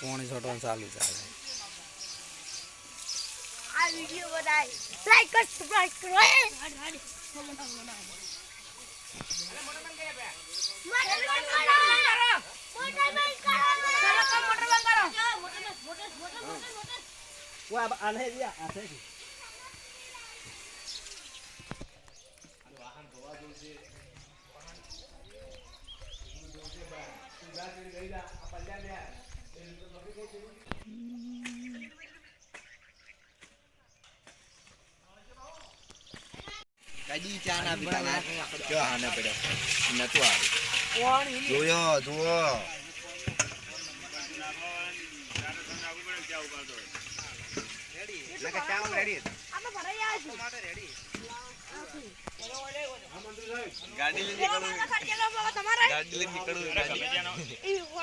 પોણી છોટવાનું ચાલુ ચાલે આ વિડિયો બનાય લાઈક કર સબસ્ક્રાઇબ કરો મોટા મોટા મોટા મોટા બનાય મોટો બંધ કરો મોટો બંધ કરો મોટો મોટો મોટો મોટો કદી ચા ના પીતા જો હા ના પડ્યો નતું આવ્યું જોયો જુઓ આમાં ભરાઈ આવે છે ગાડી લઈને એવો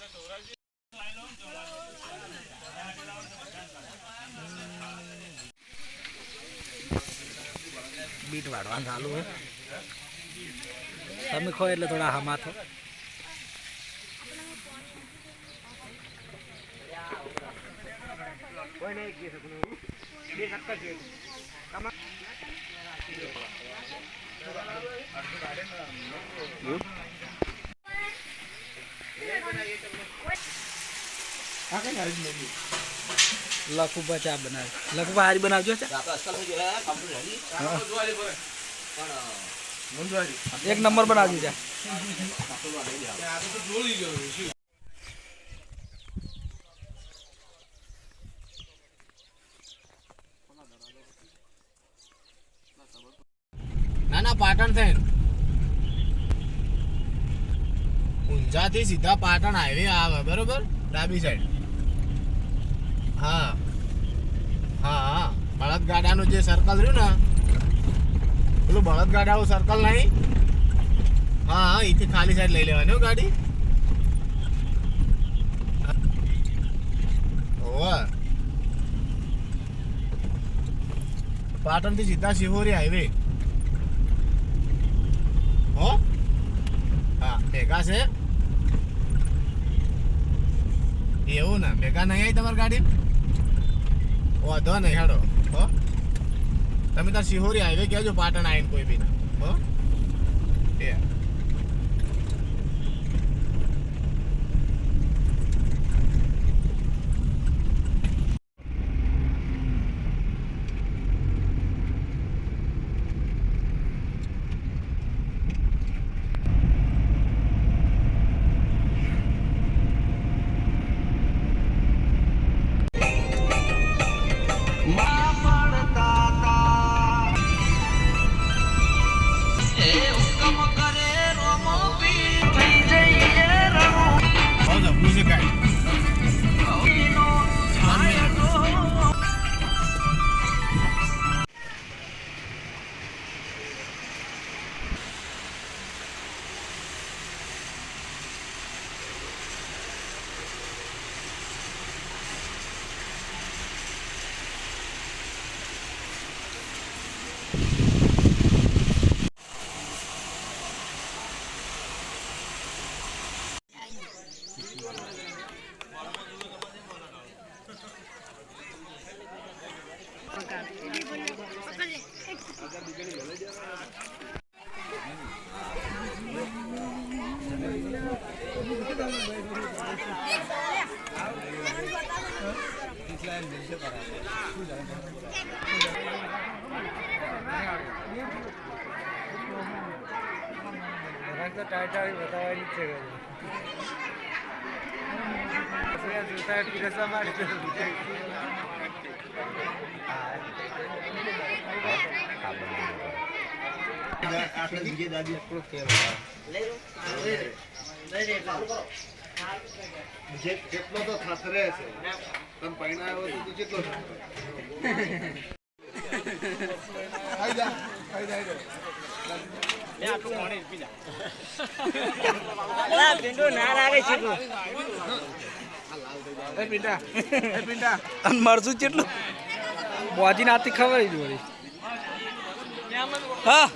બીટ વાળવાનું ચાલુ હે તમે ખો એટલે થોડા હામા થો. લખુબા ચા બનાવે. લખુભા હારી બનાવજો ચા. એક નંબર બનાવજો ચા. ના ના પાટણ થઈને ઊંઝાથી સીધા પાટણ હાઈવે આવે બરોબર? ડાબી સાઈડ હા. હા હા. બળદ ગાડાનું જે સર્કલ રહ્યું ને, પેલું બળદ ગાડાનું સર્કલ નહીં. હા હા એથી ખાલી સાઈડ લઈ લેવાની હો ગાડી. પાટણ પાટણથી સીધા શિહોરી હાઈવે હો? હા, ભેગા છે. એવું ને, ભેગા નહીં આવી તમારી ગાડી? વાંધો નહીં. હેડો. હો? તમે તાર શિહોરી હાઈવે કહેજો, પાટણ આવીને કોઈ બી ના. હો? એ. તો ટાટા બતાવવાની જ છે જોતા પીરસવા માટે ચા બનાવી આપણે બીજે દાદી આપણો કેમ જેટલો તો થસરે હશે તમે પૈણાયો તો તું જેટલો મરસું કેટલું બોજી નાતી ખબર જ વળી. હા.